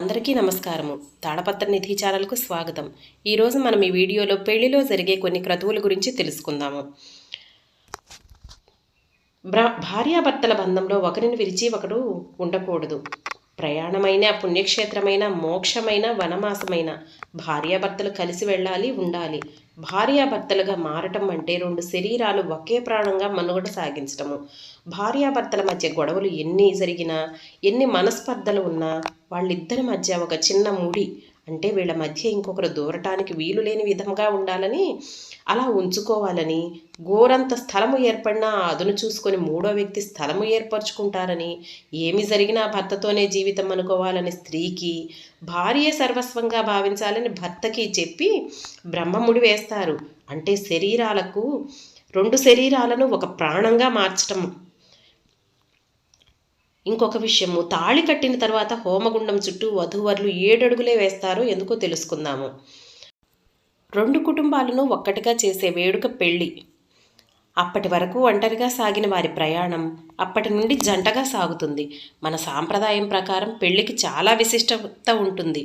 అందరికీ నమస్కారము. తాడపత్ర నిధి ఛానల్కు స్వాగతం. ఈరోజు మనం ఈ వీడియోలో పెళ్ళిలో జరిగే కొన్ని క్రతువుల గురించి తెలుసుకుందాము. బ్ర భార్యాభర్తల బంధంలో ఒకరిని విరిచి ఒకడు ఉండకూడదు. ప్రయాణమైన పుణ్యక్షేత్రమైన మోక్షమైన వనమాసమైన భార్యాభర్తలు కలిసి వెళ్ళాలి ఉండాలి. భార్యాభర్తలుగా మారటం అంటే రెండు శరీరాలు ఒకే ప్రాణంగా మనుగడ సాగించటము. భార్యాభర్తల మధ్య గొడవలు ఎన్ని జరిగినా ఎన్ని మనస్పర్ధలు ఉన్నా వాళ్ళిద్దరి మధ్య ఒక చిన్న ముడి అంటే వీళ్ళ మధ్య ఇంకొకరు దూరటానికి వీలు లేని విధంగా ఉండాలని అలా ఉంచుకోవాలని గోరంత స్థలము ఏర్పడినా అదును చూసుకొని మూడో వ్యక్తి స్థలము ఏర్పరచుకుంటారని ఏమి జరిగినా భర్తతోనే జీవితం అనుకోవాలని స్త్రీకి భార్య సర్వస్వంగా భావించాలని భర్తకి చెప్పి బ్రహ్మముడి వేస్తారు. అంటే శరీరాలకు రెండు శరీరాలను ఒక ప్రాణంగా మార్చటం ఇంకొక విషయము తాళి కట్టిన తర్వాత హోమగుండం చుట్టూ వధూవరులు ఏడడుగులే వేస్తారో ఎందుకో తెలుసుకుందాము. రెండు కుటుంబాలను ఒక్కటిగా చేసే వేడుక పెళ్ళి. అప్పటి వరకు ఒంటరిగా సాగిన వారి ప్రయాణం అప్పటి నుండి జంటగా సాగుతుంది. మన సాంప్రదాయం ప్రకారం పెళ్ళికి చాలా విశిష్టత ఉంటుంది.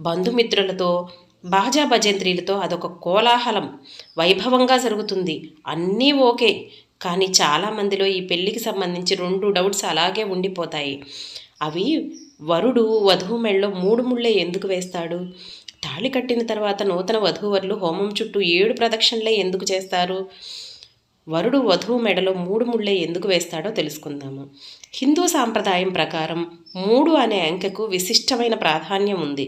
బంధుమిత్రులతో బాజా భజంత్రీలతో అదొక కోలాహలం వైభవంగా జరుగుతుంది. అన్నీ ఓకే. కానీ చాలామందిలో ఈ పెళ్ళికి సంబంధించి రెండు డౌట్స్ అలాగే ఉండిపోతాయి. అవి వరుడు వధువు మెళ్ళలో మూడు ముళ్ళే ఎందుకు వేస్తాడు? తాళి కట్టిన తర్వాత నూతన వధూవరులు హోమం చుట్టూ ఏడు ప్రదక్షిణలే ఎందుకు చేస్తారు? వరుడు వధువు మెడలో మూడు ముళ్ళే ఎందుకు వేస్తాడో తెలుసుకుందాము. హిందూ సాంప్రదాయం ప్రకారం మూడు అనే అంకెకు విశిష్టమైన ప్రాధాన్యం ఉంది.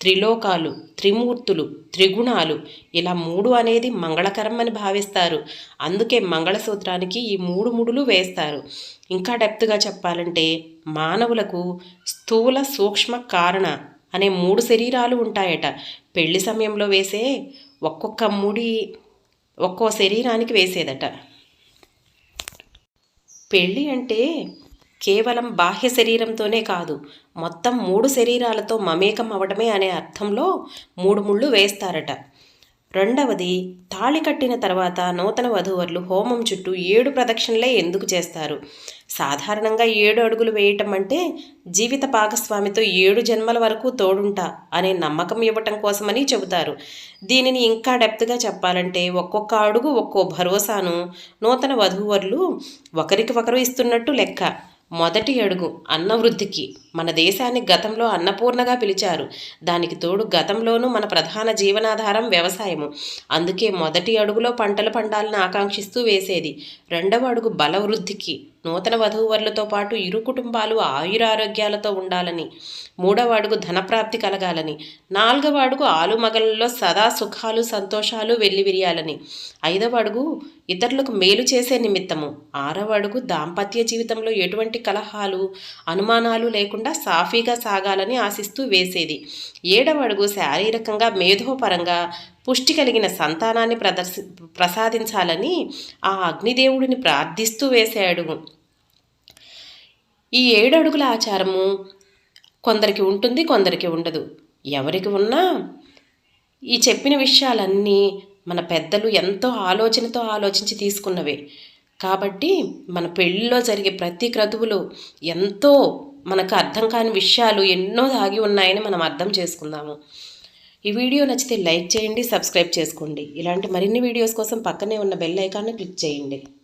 త్రిలోకాలు త్రిమూర్తులు త్రిగుణాలు ఇలా మూడు అనేది మంగళకరం అని భావిస్తారు. అందుకే మంగళసూత్రానికి ఈ మూడు ముడులు వేస్తారు. ఇంకా డెప్త్గా చెప్పాలంటే మానవులకు స్థూల సూక్ష్మ కారణ అనే మూడు శరీరాలు ఉంటాయట. పెళ్ళి సమయంలో వేసే ఒక్కొక్క ముడి ఒక్కో శరీరానికి వేసేదట. పెళ్ళి అంటే కేవలం బాహ్య శరీరంతోనే కాదు మొత్తం మూడు శరీరాలతో మమేకం అవడమే అనే అర్థంలో మూడు ముళ్ళు వేస్తారట. రెండవది తాళి కట్టిన తర్వాత నూతన వధూవరులు హోమం చుట్టూ ఏడు ప్రదక్షిణలే ఎందుకు చేస్తారు? సాధారణంగా ఏడు అడుగులు వేయటం అంటే జీవిత భాగస్వామితో ఏడు జన్మల వరకు తోడుంటా అనే నమ్మకం ఇవ్వటం కోసమని చెబుతారు. దీనిని ఇంకా డెప్త్గా చెప్పాలంటే ఒక్కొక్క అడుగు ఒక్కో భరోసాను నూతన వధూవరులు ఒకరికి ఒకరు ఇస్తున్నట్టు లెక్క. మొదటి అడుగు అన్నవృద్ధికి. మన దేశాన్ని గతంలో అన్నపూర్ణగా పిలిచారు. దానికి తోడు గతంలోనూ మన ప్రధాన జీవనాధారం వ్యవసాయము. అందుకే మొదటి అడుగులో పంటలు పండాలని ఆకాంక్షిస్తూ వేసేది. రెండవ అడుగు బలవృద్ధికి. నూతన వధూవరులతో పాటు ఇరు కుటుంబాలు ఆయురారోగ్యాలతో ఉండాలని మూడవ అడుగు ధనప్రాప్తి కలగాలని నాలుగవ అడుగు ఆలుమగలలో సదా సుఖాలు సంతోషాలు వెల్లివిరియాలని ఐదవ అడుగు ఇతరులకు మేలు చేసే నిమిత్తము ఆరవ అడుగు దాంపత్య జీవితంలో ఎటువంటి కలహాలు అనుమానాలు లేకుండా సాఫీగా సాగాలని ఆశిస్తూ వేసేది. ఏడవ అడుగు శారీరకంగా మేధోపరంగా పుష్టి కలిగిన సంతానాన్ని ప్రదర్శి ప్రసాదించాలని ఆ అగ్నిదేవుడిని ప్రార్థిస్తూ వేశాడు. ఈ ఏడు అడుగుల ఆచారము కొందరికి ఉంటుంది కొందరికి ఉండదు. ఎవరికి ఉన్నా ఈ చెప్పిన విషయాలన్నీ మన పెద్దలు ఎంతో ఆలోచనతో ఆలోచించి తీసుకున్నవే. కాబట్టి మన పెళ్ళిలో జరిగే ప్రతి క్రతువులు ఎంతో మనకు అర్థం కాని విషయాలు ఎన్నో దాగి ఉన్నాయని మనం అర్థం చేసుకుందాము. ఈ వీడియో నచ్చితే లైక్ చేయండి సబ్స్క్రైబ్ చేసుకోండి. ఇలాంటి మరిన్ని వీడియోస్ కోసం పక్కనే ఉన్న బెల్ ఐకాన్ను క్లిక్ చేయండి.